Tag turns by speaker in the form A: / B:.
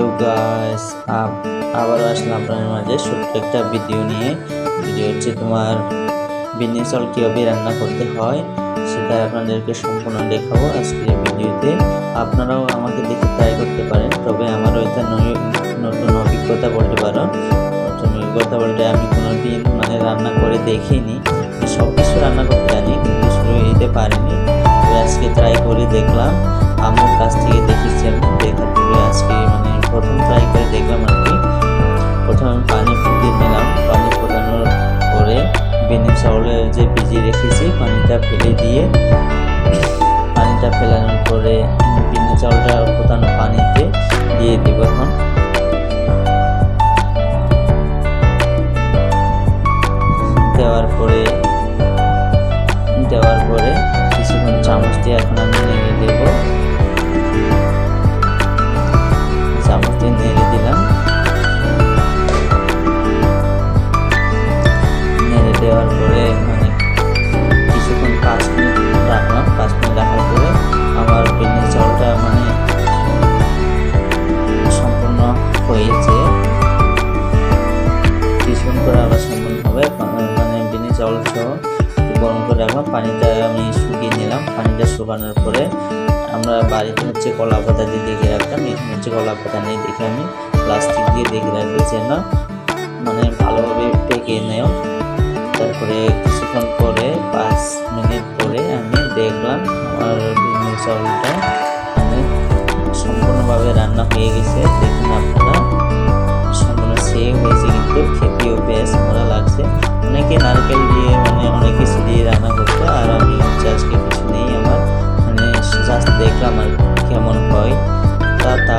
A: Hello guys আবারও আসলাম আপনাদের মাঝে ছোট্ট একটা ভিডিও নিয়ে। ভিডিও হচ্ছে তোমার বিন্নি চাল কীভাবে রান্না করতে হয় সেটা আপনাদেরকে সম্পূর্ণ দেখাবো আজকের ভিডিওতে। আপনারাও আমাকে দেখে ট্রাই করতে পারেন, তবে আমারও এটা নতুন অভিজ্ঞতা বলতে পারো। নতুন অভিজ্ঞতা বলতে আমি কোনো দিন মানে রান্না করে দেখিনি। সব কিছু রান্না করতে জানি, কিন্তু শুরু দিতে পারিনি। আজকে ট্রাই করে দেখলাম। পানি দিলাম। পানি ফোটানোর পরে বেনি চাউলের যে ভিজিয়ে রেখেছি, পানিটা ফেলে দিয়ে, পানিটা ফেলানোর করে রাখলাম, পানিটা আমি শুকিয়ে নিলাম। পানিটা শুকানোর পরে আমরা বাড়িতে হচ্ছে কলা পাতা দিয়ে দেখে রাখতাম। এখানে হচ্ছে কলা পাতা নেই দেখে আমি প্লাস্টিক দিয়ে দেখে রাখি যেন মানে ভালোভাবে পেকে নেও তারপরে কিছুক্ষণ পরে, পাঁচ মিনিট পরে আমি দেখলাম আমার চাউলটা মানে সম্পূর্ণভাবে রান্না হয়ে গেছে। দেখুন আপনারা, সম্পূর্ণ সেম হয়েছে কিন্তু আমার মানে কেমন হয় তা তা